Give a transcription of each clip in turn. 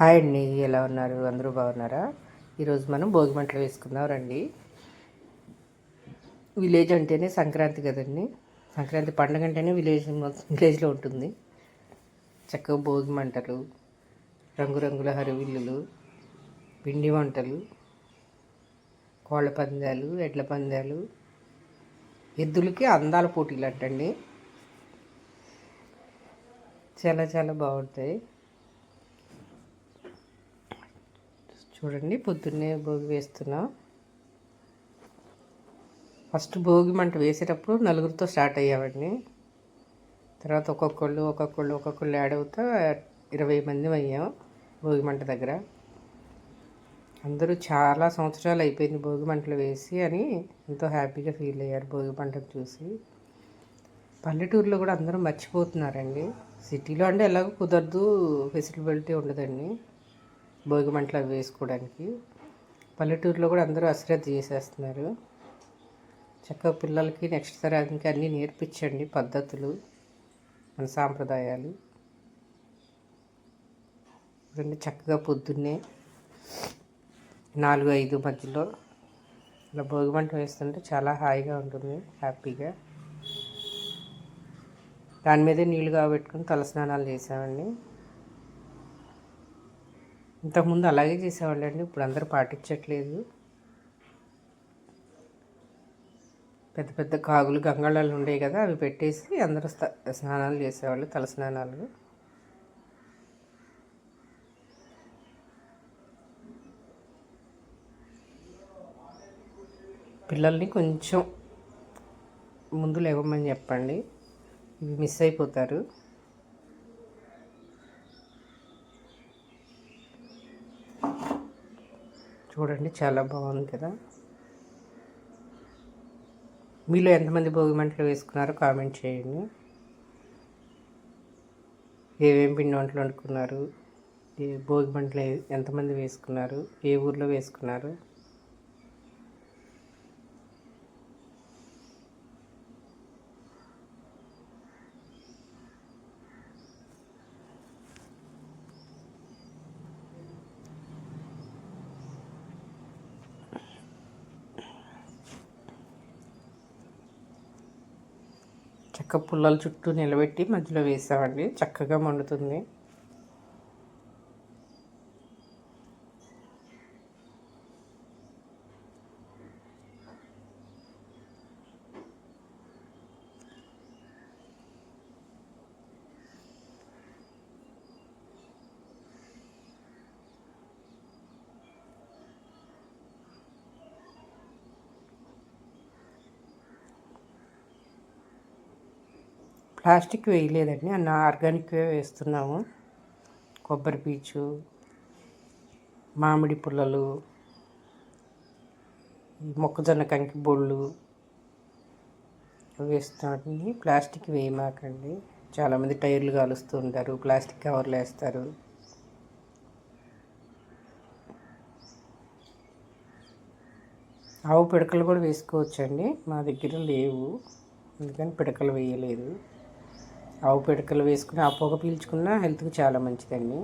Hi అండి ఎలా ఉన్నారు? అందరూ బాగున్నారా? ఈరోజు మనం భోగి మంటలు వేసుకుందాం రండి. విలేజ్ అంటేనే సంక్రాంతి కదండి. సంక్రాంతి పండుగ అంటేనే విలేజ్ విలేజ్లో ఉంటుంది. చక్కగా భోగి మంటలు రంగురంగుల హరివిల్లులు పిండి వంటలు కోళ్ళ పందాలు ఎడ్ల పందాలు ఎద్దులకి అందాల పోటీలు అంటండి. చాలా చాలా బాగుంటాయి. చూడండి పొద్దున్నే భోగి వేస్తున్నాం. ఫస్ట్ భోగి మంట వేసేటప్పుడు నలుగురితో స్టార్ట్ అయ్యామండి. తర్వాత ఒక్కొక్కళ్ళు ఒక్కొక్కళ్ళు ఒక్కొక్కళ్ళు యాడ్ అవుతా ఇరవై మంది అయ్యాం భోగి మంట దగ్గర. అందరూ చాలా సంవత్సరాలు అయిపోయింది భోగి మంటలు వేసి అని ఎంతో హ్యాపీగా ఫీల్ అయ్యారు భోగి మంటను చూసి. పల్లెటూరులో కూడా అందరూ మర్చిపోతున్నారండి. సిటీలో అంటే ఎలాగో కుదరదు ఫెసిలిబిలిటీ ఉండదండి. భోగి మంటలు అవి వేసుకోవడానికి. పల్లెటూరులో కూడా అందరూ అశ్రద్ధ చేసేస్తున్నారు. చక్కగా పిల్లలకి నెక్స్ట్ తరానికి అన్నీ నేర్పించండి పద్ధతులు మన సాంప్రదాయాలు. రెండు చక్కగా పొద్దున్నే నాలుగు ఐదు మధ్యలో ఇలా భోగిమంట వేస్తుంటే చాలా హాయిగా ఉంటుంది హ్యాపీగా. దాని మీదే నీళ్ళు కాబెట్టుకుని తలస్నానాలు చేసామండి ఇంతకుముందు అలాగే చేసేవాళ్ళండి ఇప్పుడు అందరూ పాటించట్లేదు. పెద్ద పెద్ద కాగులు గంగాళాలు ఉండేవి కదా అవి పెట్టేసి అందరూ స్నానాలు చేసేవాళ్ళు తల స్నానాలు. పిల్లల్ని కొంచెం ముందు లేవమని చెప్పండి. ఇవి మిస్ అయిపోతారు. చూడండి చాలా బాగుంది కదా. మీలో ఎంతమంది భోగి మంటలు వేసుకున్నారో కామెంట్ చేయండి. ఏమేమి పిండి వంటలు వండుకున్నారు? ఏ భోగి మంటలు ఎంతమంది వేసుకున్నారు? ఏ ఊర్లో వేసుకున్నారు? చెక్క పుల్లల చుట్టూ నిలబెట్టి మధ్యలో వేసామండి చక్కగా మండుతుంది. ప్లాస్టిక్ వేయలేదండి అన్న ఆర్గానిక్వే వేస్తున్నాము. కొబ్బరి పీచు మామిడి పుల్లలు ఈ మొక్కజొన్న కంకి బొళ్ళు అవి ప్లాస్టిక్ వేయమాకండి. చాలామంది టైర్లు కాలుస్తూ ఉంటారు ప్లాస్టిక్ కవర్లు వేస్తారు. ఆవు పిడకలు కూడా వేసుకోవచ్చండి మా దగ్గర లేవు. అందుకని పిడకలు వేయలేదు. ఆవు పిడకలు వేసుకుని ఆ పొగ పీల్చుకున్న హెల్త్కి చాలా మంచిదండి.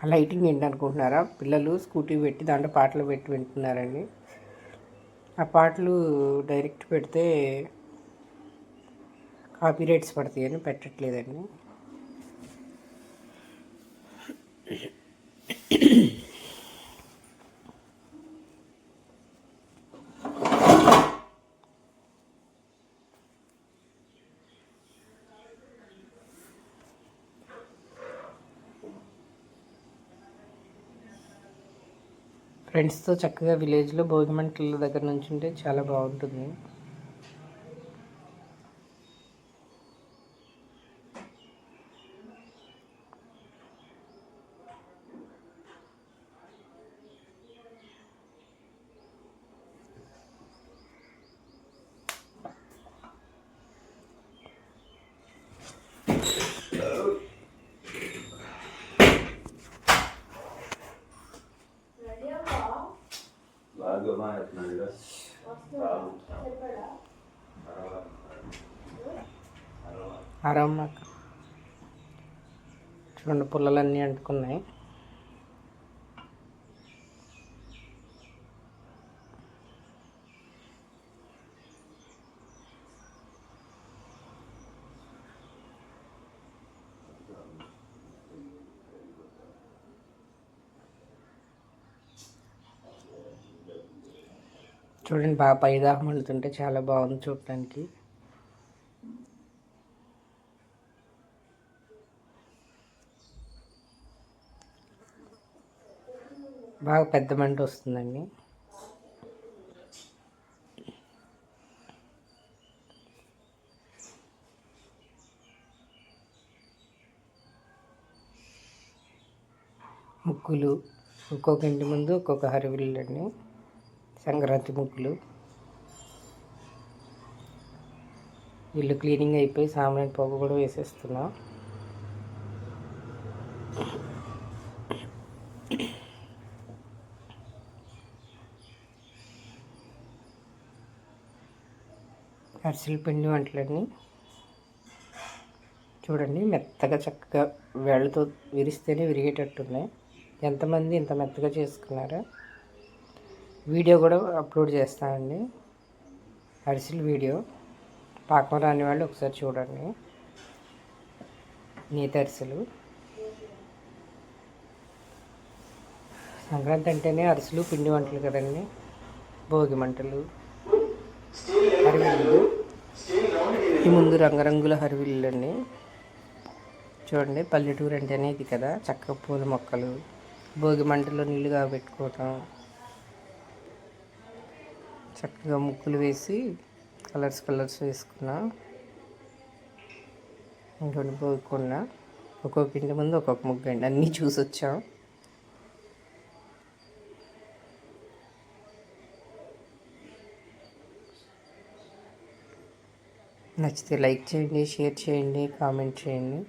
ఆ లైటింగ్ ఏంటనుకుంటున్నారా? పిల్లలు స్కూటీ పెట్టి దాంట్లో పాటలు పెట్టి వింటున్నారండి. ఆ పాటలు డైరెక్ట్ పెడితే కాపీ రైట్స్ పడతాయని పెట్టట్లేదండి. ఫ్రెండ్స్తో చక్కగా విలేజ్లో భోగిమంటల దగ్గర నుంచి ఉంటే చాలా బాగుంటుంది. మాట్లాడుతున్నాడుగా చూడండి పుల్లలన్నీ అంటుకున్నాయి. చూడండి బాగా పైదాకా వెళ్తుంటే చాలా బాగుంది చూడటానికి బాగా పెద్ద మంట వస్తుందండి. ముగ్గులు ఒక్కొక్క ఇంటి ముందు ఒక్కొక్క హరివిల్లు అండి. సంక్రాంతి ముగ్గులు. ఇల్లు క్లీనింగ్ అయిపోయి సామాన్ పొగ కూడా వేసేస్తున్నా. అరిసెల పిండి వంటలన్నీ. చూడండి మెత్తగా చక్కగా వేళ్ళతో విరిస్తేనే విరిగేటట్టున్నాయి. ఎంతమంది ఇంత మెత్తగా చేసుకున్నారా? వీడియో కూడా అప్లోడ్ చేస్తానండి. అరిసెల వీడియో. పాకం రాని వాళ్ళు ఒకసారి చూడండి. నీత అరిసెలు. సంక్రాంతి అంటేనే అరిసెలు పిండి వంటలు కదండి. భోగి మంటలు. హరివిల్లు. ఈ ముందు రంగురంగుల హరివిల్లు అండి చూడండి పల్లెటూరు అంటేనే ఇది కదా. చక్కగా పూల మొక్కలు. భోగి మంటలో నీళ్ళు కాబెట్టుకోవటం చక్కగా ముక్కులు వేసి కలర్స్ కలర్స్ వేసుకున్నా. ఇంకొని పోకుండా ఒక్కొక్క ఇంటి ముందు ఒక్కొక్క ముగ్గు అండి అన్నీ చూసి వచ్చాం. నచ్చితే లైక్ చేయండి షేర్ చేయండి కామెంట్ చేయండి.